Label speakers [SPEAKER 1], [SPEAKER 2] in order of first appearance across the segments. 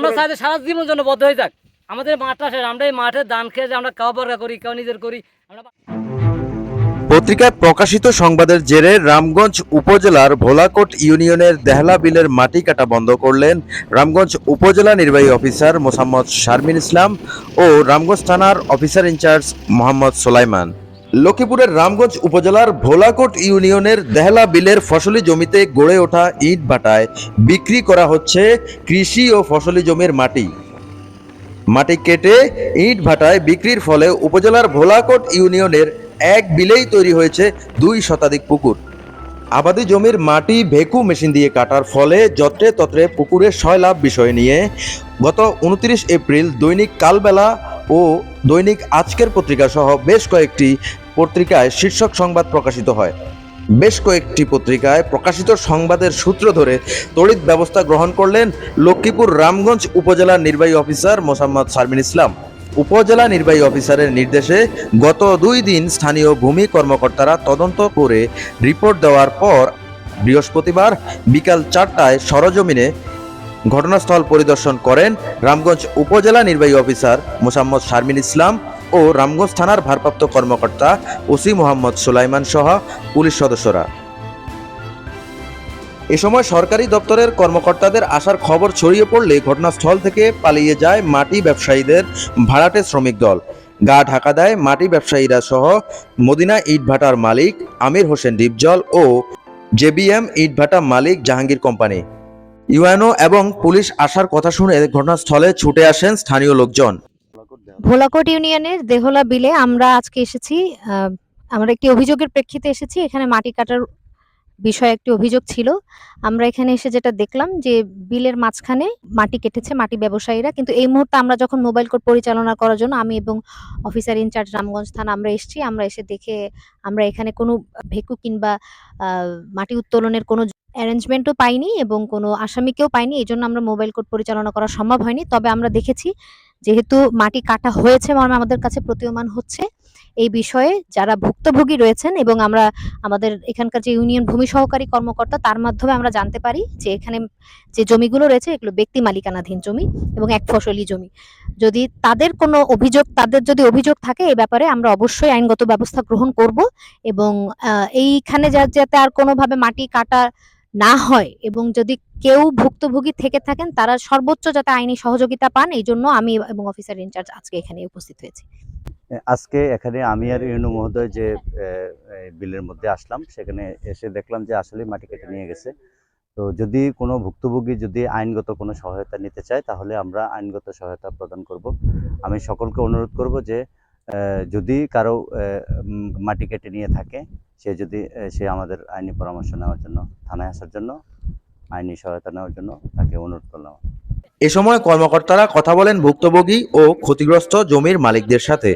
[SPEAKER 1] আমরা চাই সারা জীবন জন্য বদ্ধ হয়ে যাক। আমাদের মাঠটা শেষ আমরা এই মাঠে ধান খেয়ে যে আমরা কাউ বর্গা করি কেউ নিজের করি আমরা
[SPEAKER 2] পত্রিকায় প্রকাশিত সংবাদের জেরে রামগঞ্জ উপজেলার ভোলাকোট ইউনিয়নের দেহলা বিলের মাটি কাটা বন্ধ করলেন রামগঞ্জ উপজেলা নির্বাহী অফিসার মোসাম্মদ শারমিন ইসলাম ও রামগঞ্জ থানার অফিসার ইনচার্জ মোহাম্মদ সোলাইমান। লক্ষ্মীপুরের রামগঞ্জ উপজেলার ভোলাকোট ইউনিয়নের দেহলা বিলের ফসলি জমিতে গড়ে ওঠা ইট ভাটায় বিক্রি করা হচ্ছে কৃষি ও ফসলি জমির মাটি। মাটি কেটে ইট ভাটায় বিক্রির ফলে উপজেলার ভোলাকোট ইউনিয়নের এক বিলেই তৈরি হয়েছে দুই শতাধিক পুকুর। আবাদি জমির মাটি ভেকু মেশিন দিয়ে কাটার ফলে যত্রে তত্রে পুকুরের সয়লাভ বিষয় নিয়ে গত উনত্রিশ এপ্রিল দৈনিক কালবেলা ও দৈনিক আজকের পত্রিকা সহ বেশ কয়েকটি পত্রিকায় শীর্ষক সংবাদ প্রকাশিত হয়। বেশ কয়েকটি পত্রিকায় প্রকাশিত সংবাদের সূত্র ধরে তড়িৎ ব্যবস্থা গ্রহণ করলেন লক্ষ্মীপুর রামগঞ্জ উপজেলা নির্বাহী অফিসার মোসাম্মদ শারমিন ইসলাম। উপজেলা নির্বাহী অফিসারের নির্দেশে গত দুই দিন স্থানীয় ভূমি কর্মকর্তারা তদন্ত করে রিপোর্ট দেওয়ার পর বৃহস্পতিবার বিকাল চারটায় সরজমিনে ঘটনাস্থল পরিদর্শন করেন রামগঞ্জ উপজেলা নির্বাহী অফিসার মোসাম্মদ শারমিন ইসলাম। ও রামগঞ্জ থানার ভারপ্রাপ্ত কর্মকর্তা ওসি মোহাম্মদ সুলাইমান সহ পুলিশ সদস্যরা। এ সময় সরকারি দপ্তরের কর্মকর্তাদের আসার খবর ছড়িয়ে পড়লে ঘটনাস্থল থেকে পালিয়ে যায় মাটি ব্যবসায়ীদের ভাড়াটে শ্রমিক দল। গা ঢাকা দেয় মাটি ব্যবসায়ীরা সহ মদিনা ইটভাটার মালিক আমির হোসেন ডিপজল ও জেবিএম ইটভাটা মালিক জাহাঙ্গীর কোম্পানি। ইউএনও এবং পুলিশ আসার কথা শুনে ঘটনাস্থলে ছুটে আসেন স্থানীয় লোকজন।
[SPEAKER 3] ভোলাকোট ইউনিয়নের দেহলা বিলে আমরা আজকে এসেছি আমরা একটি অভিযোগের প্রেক্ষিতে এসেছি, এখানে মাটি কাটার বিষয়ে একটি অভিযোগ ছিল। আমরা এখানে এসে যেটা দেখলাম যে বিলের মাঝখানে মাটি কেটেছে মাটি ব্যবসায়ীরা, কিন্তু এই মুহূর্তে আমরা যখন মোবাইল কোর্ট পরিচালনা করার জন্য আমি এবং অফিসার ইনচার্জ রামগঞ্জ থানা আমরা এসেছি, আমরা এসে দেখে আমরা এখানে কোনো ভেকু কিংবা মাটি উত্তোলনের কোনো অ্যারেঞ্জমেন্টও পাইনি এবং কোনো আসামিকেও পাইনি, এই জন্য আমরা মোবাইল কোর্ট পরিচালনা করা সম্ভব হয়নি। তবে আমরা দেখেছি যেহেতু মাটি কাটা হয়েছে মর্মে আমাদের কাছে প্রতীয়মান হচ্ছে, এই বিষয়ে যারা ভুক্তভোগী রয়েছেন এবং আমরা আমাদের এখানকার যে ইউনিয়ন ভূমি সহকারী কর্মকর্তা, তার মাধ্যমে আমরা জানতে পারি যে এখানে যে জমিগুলো রয়েছে, এগুলো ব্যক্তি মালিকানাধীন জমি এবং এক ফসলি জমি। যদি তাদের কোনো অভিযোগ, তাদের যদি অভিযোগ থাকে এই ব্যাপারে আমরা অবশ্যই আইনগত ব্যবস্থা গ্রহণ করব এবং এইখানে যাতে আর কোনোভাবে মাটি কাটা না হয় এবং যদি কেউ ভুক্তভোগী থেকে থাকেন, তারা সর্বোচ্চ যাতে আইনি সহযোগিতা পান, এই জন্য আমি এবং অফিসার ইনচার্জ আজকে এখানে উপস্থিত হয়েছি।
[SPEAKER 4] আজকে এখানে আমি আর ইউনু মহোদয় যে বিলের মধ্যে আসলাম, সেখানে এসে দেখলাম যে আসলে মাটি কেটে নিয়ে গেছে। তো যদি কোনো ভুক্তভোগী যদি আইনগত কোনো সহায়তা নিতে চায়, তাহলে আমরা আইনগত সহায়তা প্রদান করব। আমি সকলকে অনুরোধ করব যে যদি কারও মাটি কেটে নিয়ে থাকে সে যদি সে আমাদের আইনি পরামর্শ নেওয়ার জন্য থানায় আসার জন্য আইনি সহায়তা নেওয়ার জন্য তাকে অনুরোধ করলাম।
[SPEAKER 2] এ সময় কর্মকর্তারা কথা বলেন ভুক্তভোগী ও ক্ষতিগ্রস্ত জমির মালিকদের সাথে।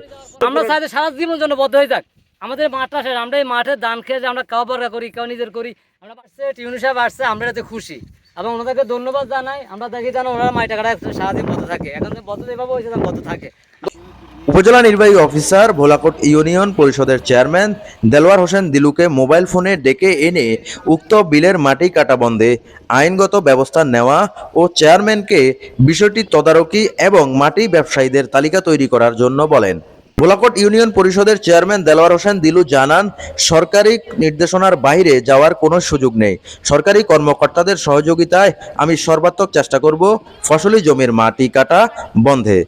[SPEAKER 1] আমরা যে সারা জীবন জন্য বদ্ধ হয়ে যাক। আমাদের মাঠটা শেষ আমরা এই মাঠে দান খেয়ে যে আমরা কাউ বর্গা করি কেউ নিজের করি আমরা আসছে টিউনি সাহেব আসছে আমরা এতে খুশি। এবং ওনাদেরকে ধন্যবাদ জানাই। আমরা দেখি যেন ওনারা মাটি কাটা সারাদিন বদ্ধ থাকে। এখন যে বদ্ধ যেভাবে হয়েছে বদ্ধ থাকে।
[SPEAKER 2] উপজেলা নির্বাহী অফিসার ভোলাকোট ইউনিয়ন পরিষদের চেয়ারম্যান দেলোয়ার হোসেন দিলুকে মোবাইল ফোনে ডেকে এনে উক্ত বিলের মাটি কাটা বন্ধে আইনগত ব্যবস্থা নেওয়া ও চেয়ারম্যানকে বিষয়টি তদারকি এবং মাটি ব্যবসায়ীদের তালিকা তৈরি করার জন্য বলেন। ভোলাকোট ইউনিয়ন পরিষদের চেয়ারম্যান দেলোয়ার হোসেন দিলু জানান, সরকারি নির্দেশনার বাইরে যাওয়ার কোনো সুযোগ নেই। সরকারি কর্মকর্তাদের সহযোগিতায় আমি সর্বাত্মক চেষ্টা করব ফসলি জমির মাটি কাটা বন্ধে।